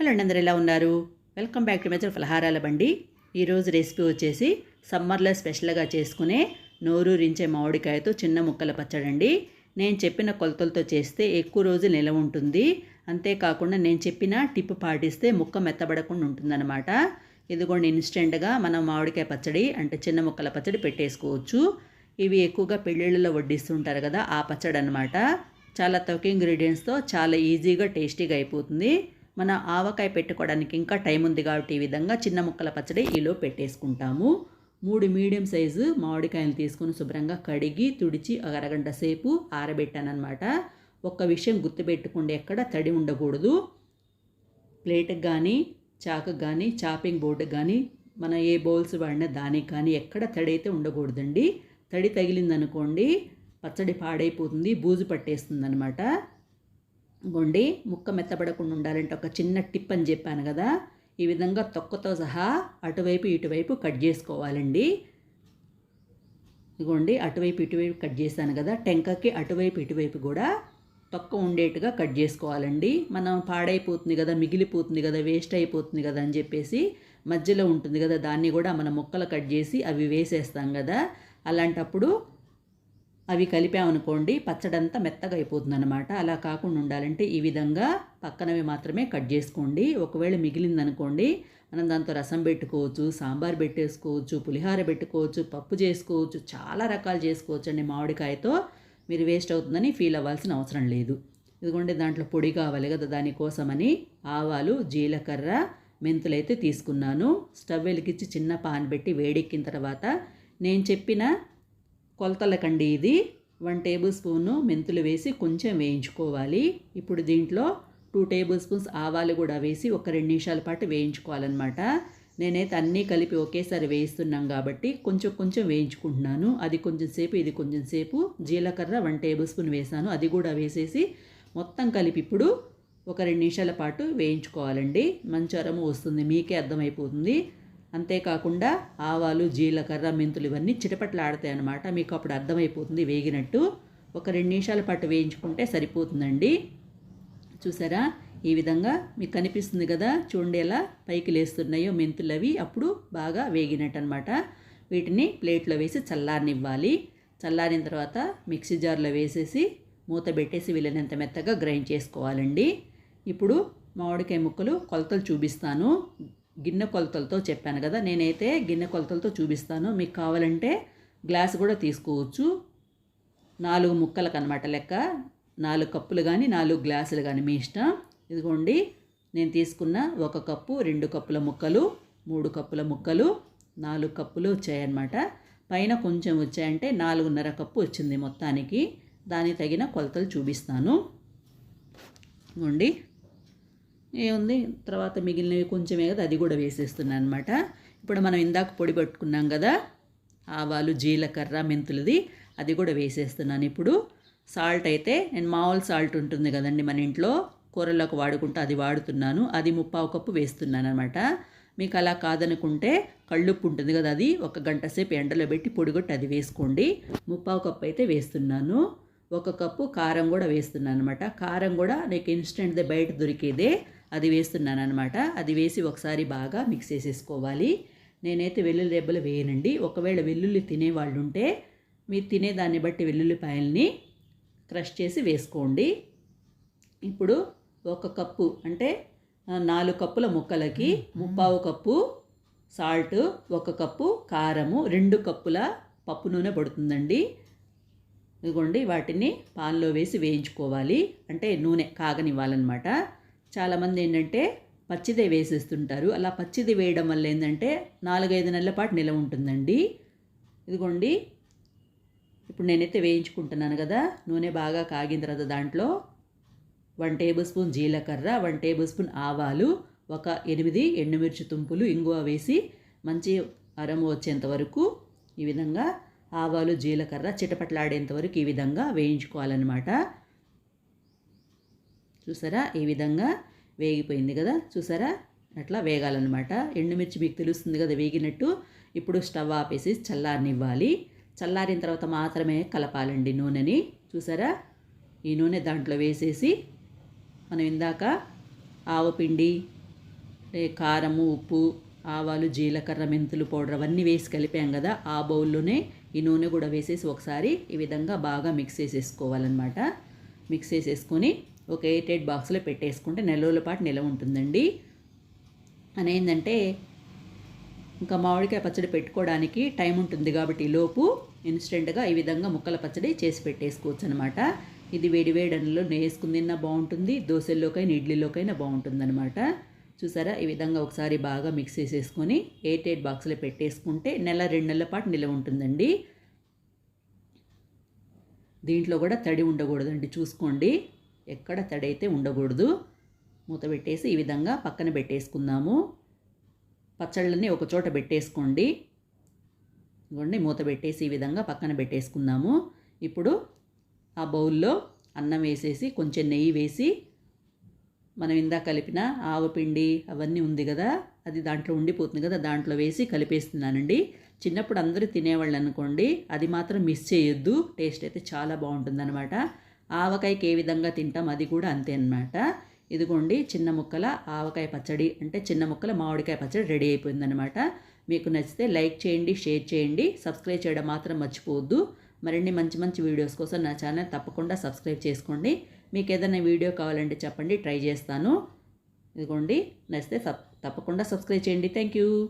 Hello అండి అందరు ఎలా ఉన్నారు? వెల్కమ్ బ్యాక్ టు మెచర్ ఫలహారాల బండి. ఈరోజు రెసిపీ వచ్చేసి సమ్మర్లో స్పెషల్గా చేసుకునే నోరూరించే మామిడికాయతో చిన్న ముక్కల పచ్చడండి. నేను చెప్పిన కొలతలతో చేస్తే ఎక్కువ రోజులు నిలవ ఉంటుంది. అంతేకాకుండా నేను చెప్పిన టిప్ పాటిస్తే ముక్క మెత్తబడకుండా ఉంటుందన్నమాట. ఇదిగోండి ఇన్స్టెంట్గా మనం మామిడికాయ పచ్చడి అంటే చిన్న ముక్కల పచ్చడి పెట్టేసుకోవచ్చు. ఇవి ఎక్కువగా పెళ్ళిళ్ళలో వడ్డిస్తుంటారు కదా ఆ పచ్చడి అనమాట చాలా తక్కువ ఇంగ్రీడియంట్స్తో చాలా ఈజీగా టేస్టీగా అయిపోతుంది. మన ఆవకాయ పెట్టుకోవడానికి ఇంకా టైం ఉంది కాబట్టి ఈ విధంగా చిన్న ముక్కల పచ్చడి ఈలో పెట్టేసుకుంటాము. మూడు మీడియం సైజు మామిడికాయలు తీసుకుని శుభ్రంగా కడిగి తుడిచి అరగంట సేపు ఆరబెట్టానమాట ఒక్క విషయం గుర్తుపెట్టుకోండి ఎక్కడ తడి ఉండకూడదు. ప్లేట్కి కానీ చాకు కానీ చాపింగ్ బోర్డు కానీ మన ఏ బౌల్స్ వాడినా దానికి కానీ ఎక్కడ తడి అయితే ఉండకూడదండి. తడి తగిలిందనుకోండి పచ్చడి పాడైపోతుంది బూజు పట్టేస్తుంది అనమాట గొండి ముక్క మెత్తబడకుండా ఉండాలంటే ఒక చిన్న టిప్ అని చెప్పాను కదా. ఈ విధంగా తొక్కతో సహా అటువైపు ఇటువైపు కట్ చేసుకోవాలండి. ఇదిగోండి అటువైపు ఇటువైపు కట్ చేశాను కదా. టెంకకి అటువైపు ఇటువైపు కూడా తొక్క ఉండేట్టుగా కట్ చేసుకోవాలండి. మనం పాడైపోతుంది కదా మిగిలిపోతుంది కదా వేస్ట్ అయిపోతుంది కదా అని చెప్పేసి మధ్యలో ఉంటుంది కదా దాన్ని కూడా మనం ముక్కలు కట్ చేసి అవి వేసేస్తాం కదా. అలాంటప్పుడు అవి కలిపామనుకోండి పచ్చడంతా మెత్తగా అయిపోతుందన్నమాట. అలా కాకుండా ఉండాలంటే ఈ విధంగా పక్కనవి మాత్రమే కట్ చేసుకోండి. ఒకవేళ మిగిలిందనుకోండి మనం దాంతో రసం పెట్టుకోవచ్చు సాంబార్ పెట్టేసుకోవచ్చు పులిహార పెట్టుకోవచ్చు పప్పు చేసుకోవచ్చు చాలా రకాలు చేసుకోవచ్చు అండి మామిడికాయతో. మీరు వేస్ట్ అవుతుందని ఫీల్ అవ్వాల్సిన అవసరం లేదు. ఇదిగోండి దాంట్లో పొడి కావాలి కదా దానికోసమని ఆవాలు జీలకర్ర మెంతులైతే తీసుకున్నాను. స్టవ్ వెలిగించి చిన్న పాన్ పెట్టి వేడెక్కిన తర్వాత నేను చెప్పిన కొలతలకండి ఇది. వన్ టేబుల్ స్పూను మెంతులు వేసి కొంచెం వేయించుకోవాలి. ఇప్పుడు దీంట్లో టూ టేబుల్ స్పూన్స్ ఆవాలు కూడా వేసి ఒక రెండు నిమిషాల పాటు వేయించుకోవాలన్నమాట. నేనైతే అన్నీ కలిపి ఒకేసారి వేయిస్తున్నాం కాబట్టి కొంచెం కొంచెం వేయించుకుంటున్నాను. అది కొంచెం సేపు ఇది కొంచెం సేపు. జీలకర్ర వన్ టేబుల్ స్పూన్ వేసాను. అది కూడా వేసేసి మొత్తం కలిపి ఇప్పుడు ఒక రెండు నిమిషాల పాటు వేయించుకోవాలండి. మంచి అరము వస్తుంది. మీకే అర్థమైపోతుంది. అంతేకాకుండా ఆవాలు జీలకర్ర మెంతులు ఇవన్నీ చిటపట్లాడతాయి అనమాట మీకు అప్పుడు అర్థమైపోతుంది వేగినట్టు. ఒక రెండు నిమిషాల పాటు వేయించుకుంటే సరిపోతుందండి. చూసారా? ఈ విధంగా మీకు కనిపిస్తుంది కదా? చూడండి ఎలా పైకి లేస్తున్నాయో మెంతులు అవి. అప్పుడు బాగా వేగినట్టు అనమాట వీటిని ప్లేట్లో వేసి చల్లారనివ్వాలి. చల్లారిన తర్వాత మిక్సీ జార్లో వేసేసి మూత పెట్టేసి వీళ్ళనంత మెత్తగా గ్రైండ్ చేసుకోవాలండి. ఇప్పుడు మామిడికాయ ముక్కలు కొలతలు చూపిస్తాను. గిన్నె కొలతలతో చెప్పాను కదా నేనైతే గిన్నె కొలతలతో చూపిస్తాను. మీకు కావాలంటే గ్లాస్ కూడా తీసుకోవచ్చు. నాలుగు ముక్కలకు అనమాట లెక్క. నాలుగు కప్పులు కానీ నాలుగు గ్లాసులు కానీ మీ ఇష్టం. ఇదిగోండి నేను తీసుకున్న ఒక కప్పు రెండు కప్పుల ముక్కలు మూడు కప్పుల ముక్కలు నాలుగు కప్పులు వచ్చాయన్నమాట. పైన కొంచెం వచ్చాయంటే నాలుగున్నర కప్పు వచ్చింది మొత్తానికి. దానికి తగిన కొలతలు చూపిస్తాను. ఇదిగోండి. ఏముంది తర్వాత మిగిలినవి కొంచెమే కదా అది కూడా వేసేస్తున్నాను అనమాట ఇప్పుడు మనం ఇందాక పొడి పట్టుకున్నాం కదా ఆవాలు జీలకర్ర మెంతులది అది కూడా వేసేస్తున్నాను ఇప్పుడు. సాల్ట్ అయితే నేను మామూలు సాల్ట్ ఉంటుంది కదండి మన ఇంట్లో కూరలకు వాడుకుంటే అది వాడుతున్నాను. అది ముప్పావు కప్పు వేస్తున్నాను అనమాట మీకు అలా కాదనుకుంటే కళ్ళుప్పు ఉంటుంది కదా అది ఒక గంట సేపు ఎండలో పెట్టి పొడిగొట్టి అది వేసుకోండి. ముప్పావు కప్పు అయితే వేస్తున్నాను. ఒక కప్పు కారం కూడా వేస్తున్నాను అనమాట కారం కూడా నీకు ఇన్స్టెంట్దే బయట దొరికేదే. అది వేస్తున్నాను అనమాట అది వేసి ఒకసారి బాగా మిక్స్ చేసేసుకోవాలి. నేనైతే వెల్లుల్లి రెబ్బలు వేయనండి. ఒకవేళ వెల్లుల్లి తినేవాళ్ళు ఉంటే మీరు తినేదాన్ని బట్టి వెల్లుల్లిపాయల్ని క్రష్ చేసి వేసుకోండి. ఇప్పుడు ఒక కప్పు అంటే నాలుగు కప్పుల ముక్కలకి ముప్పావు కప్పు సాల్ట్ ఒక కప్పు కారము రెండు కప్పుల పప్పు నూనె పడుతుందండి. ఇదిగోండి వాటిని పాన్లో వేసి వేయించుకోవాలి. అంటే నూనె కాగనివ్వాలన్నమాట. చాలామంది ఏంటంటే పచ్చిదే వేసేస్తుంటారు. అలా పచ్చిది వేయడం వల్ల ఏంటంటే నాలుగైదు నెలల పాటు నిలవ ఉంటుందండి. ఇదిగోండి. ఇప్పుడు నేనైతే వేయించుకుంటున్నాను కదా. నూనె బాగా కాగిన తర్వాత దాంట్లో వన్ టేబుల్ స్పూన్ జీలకర్ర వన్ టేబుల్ స్పూన్ ఆవాలు ఒక ఎనిమిది ఎండుమిర్చి తుంపులు ఇంగువ వేసి మంచి అరము వచ్చేంత వరకు ఈ విధంగా ఆవాలు జీలకర్ర చిటపట్లాడేంత వరకు ఈ విధంగా వేయించుకోవాలన్నమాట. చూసారా? ఈ విధంగా వేగిపోయింది కదా? చూసారా? అట్లా వేగాలన్నమాట. ఎండుమిర్చి మీకు తెలుస్తుంది కదా వేగినట్టు. ఇప్పుడు స్టవ్ ఆపేసి చల్లారనివ్వాలి. చల్లారిన తర్వాత మాత్రమే కలపాలండి నూనెని. చూసారా? ఈ నూనె దాంట్లో వేసేసి మనం ఇందాక ఆవపిండి కారము ఉప్పు ఆవాలు జీలకర్ర మెంతులు పౌడర్ అవన్నీ వేసి కలిపాం కదా ఆ బౌల్లోనే ఈ నూనె కూడా వేసేసి ఒకసారి ఈ విధంగా బాగా మిక్స్ చేసేసుకోవాలన్నమాట. మిక్స్ చేసేసుకొని ఒక ఎయిట్ ఎయిట్ బాక్స్లో పెట్టేసుకుంటే నెల రోజుల పాటు నిలవ ఉంటుందండి. అని ఏంటంటే ఇంకా మామిడికాయ పచ్చడి పెట్టుకోవడానికి టైం ఉంటుంది కాబట్టి లోపు ఇన్స్టెంట్గా ఈ విధంగా ముక్కల పచ్చడి చేసి పెట్టేసుకోవచ్చు అనమాట ఇది వేడి వేడి నేసుకుని తిన్నా బాగుంటుంది దోశల్లోకైనా ఇడ్లీలోకైనా బాగుంటుంది అనమాట చూసారా? ఈ విధంగా ఒకసారి బాగా మిక్స్ చేసేసుకొని ఎయిట్ ఎయిట్ బాక్స్లో పెట్టేసుకుంటే నెల రెండు నెలల పాటు నిలవ ఉంటుందండి. దీంట్లో కూడా తడి ఉండకూడదండి చూసుకోండి. ఎక్కడ తడైతే ఉండకూడదు. మూత పెట్టేసి ఈ విధంగా పక్కన పెట్టేసుకుందాము. పచ్చళ్ళని ఒక చోట పెట్టేసుకోండి. ఇవ్వండి మూత పెట్టేసి ఈ విధంగా పక్కన పెట్టేసుకుందాము. ఇప్పుడు ఆ బౌల్లో అన్నం వేసేసి కొంచెం నెయ్యి వేసి మనం ఇందా కలిపిన ఆవపిండి అవన్నీ ఉంది కదా అది దాంట్లో ఉండిపోతుంది కదా దాంట్లో వేసి కలిపేస్తున్నానండి. చిన్నప్పుడు అందరూ తినేవాళ్ళు అనుకోండి అది మాత్రం మిస్ చేయొద్దు. టేస్ట్ అయితే చాలా బాగుంటుందన్నమాట. ఆవకాయకి ఏ విధంగా తింటాం అది కూడా అంతే అనమాట ఇదిగోండి చిన్న ముక్కల ఆవకాయ పచ్చడి అంటే చిన్న ముక్కల మామిడికాయ పచ్చడి రెడీ అయిపోయిందనమాట మీకు నచ్చితే లైక్ చేయండి షేర్ చేయండి సబ్స్క్రైబ్ చేయడం మాత్రం మర్చిపోవద్దు. మరిన్ని మంచి మంచి వీడియోస్ కోసం నా ఛానల్ తప్పకుండా సబ్స్క్రైబ్ చేసుకోండి. మీకు ఏదైనా వీడియో కావాలంటే చెప్పండి ట్రై చేస్తాను. ఇదిగోండి నచ్చితే తప్పకుండా సబ్స్క్రైబ్ చేయండి. Thank you.